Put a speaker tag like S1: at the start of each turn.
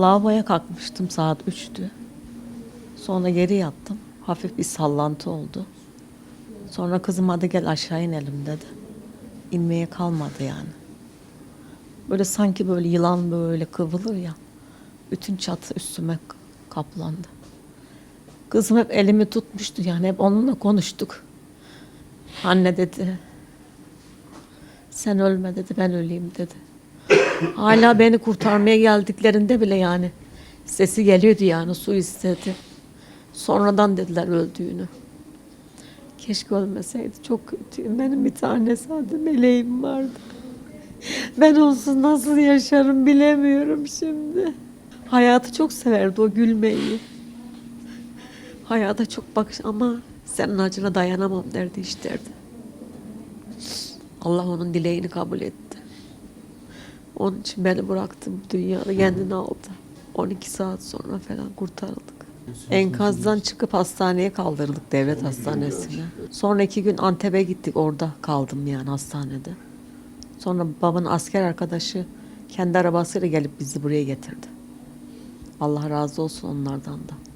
S1: Lavaboya kalkmıştım saat 3'tü. Sonra geri yattım. Hafif bir sallantı oldu. Sonra kızım hadi gel aşağı inelim dedi. İnmeye kalmadı yani. Böyle sanki böyle yılan böyle kıvrılır ya. Bütün çatı üstüme kaplandı. Kızım hep elimi tutmuştu yani hep onunla konuştuk. Anne dedi. Sen ölme dedi ben öleyim dedi. Hala beni kurtarmaya geldiklerinde bile yani sesi geliyordu yani su istedi. Sonradan dediler öldüğünü. Keşke ölmeseydi çok kötüyüm. Benim bir tane sadece meleğim vardı. Ben onsuz nasıl yaşarım bilemiyorum şimdi. Hayatı çok severdi o gülmeyi. Hayata çok bakış ama senin acına dayanamam derdi iş derdi. Allah onun dileğini kabul etti. Onun için beni bıraktı bu dünyada kendini aldı. 12 saat sonra falan kurtarıldık. Enkazdan çıkıp hastaneye kaldırıldık devlet hastanesine. Sonra iki gün Antep'e gittik orada kaldım yani hastanede. Sonra babanın asker arkadaşı kendi arabasıyla gelip bizi buraya getirdi. Allah razı olsun onlardan da.